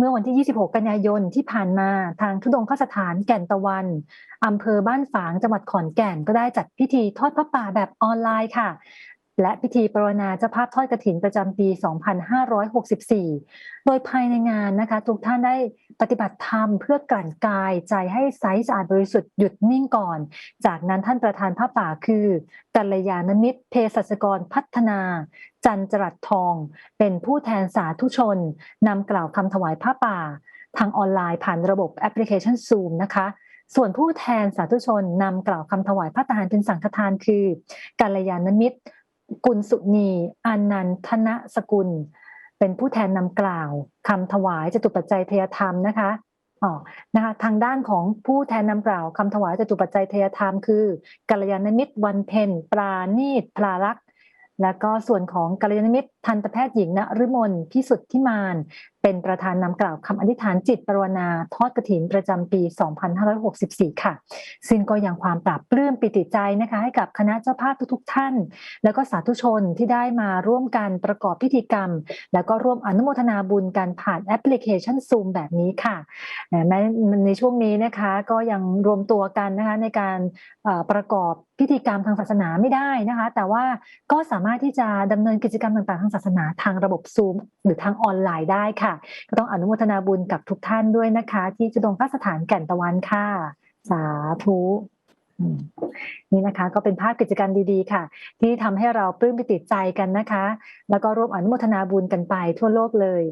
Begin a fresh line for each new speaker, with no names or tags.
เมื่อวันที่ 26 กันยายนที่ผ่านมาทางทุดงข้าสถานแก่นตะวันอำเภอบ้านฝางจังหวัดขอนแก่นก็ได้จัดพิธีทอดพระป่าแบบออนไลน์ค่ะ และพิธีปรนนาเจ้าภาพทอดกระถินประจำปี 2564 โดยภายในงานนะคะ ทุกท่านได้ปฏิบัติธรรมเพื่อกลั่นกายใจให้ใสสะอาดบริสุทธิ์หยุดนิ่งก่อน จากนั้นท่านประธานพระป่าคือกัลยาณมิตรเภสัชกรพัฒนา จันจรัสทอง เป็นผู้แทนสาธุชนนำกล่าวคำถวายผ้าป่า ทางออนไลน์ผ่านระบบแอปพลิเคชัน Zoom นะคะส่วนผู้แทนสาธุชนนำกล่าวคำถวายพระทหารเป็นสังฆทานคือกัลยาณมิตร กุลสุนีอานันทนสกุล เป็นผู้แทนนำกล่าวคำถวายจตุปัจจัยเทยธรรมนะคะอ๋อนะคะทางด้านของผู้แทนนำกล่าวคำถวายจตุปัจจัยเทยธรรมคือกัลยาณมิตรวันเพนปราณีตพลารักษ์แล้วก็ส่วนของกัลยาณมิตรทันตแพทย์หญิงณรฤมลพิสุทธิมานเป็นประธานนำกล่าวคำอธิษฐานจิตปรวนาทอดกระถินประจำปี 2564 ค่ะ ซึ่งก็ยังความปรับปลื้มปิติใจนะคะ ให้กับคณะเจ้าภาพทุกๆท่าน แล้วก็สาธุชนที่ได้มาร่วมกันประกอบพิธีกรรม แล้วก็ร่วมอนุโมทนาบุญกันผ่านแอปพลิเคชัน Zoom แบบนี้ค่ะแม้ในช่วงนี้นะคะก็ยังรวมตัวกันนะคะในการประกอบพิธีกรรมทางศาสนาไม่ได้นะคะ แต่ว่าก็สามารถที่จะดำเนินกิจกรรมต่างๆทางศาสนาทางระบบ Zoom หรือทางออนไลน์ได้ค่ะก็ต้องอนุโมทนาบุญกับทุกท่านด้วยนะคะ ที่จุดงพระสถานแก่นตะวันค่ะ สาธุนี่นะคะก็เป็นภาพกิจกรรมดีๆค่ะ ที่ทำให้เราปลื้มปิติใจกันนะคะ แล้วก็ร่วมอนุโมทนาบุญกันไปทั่วโลกเลย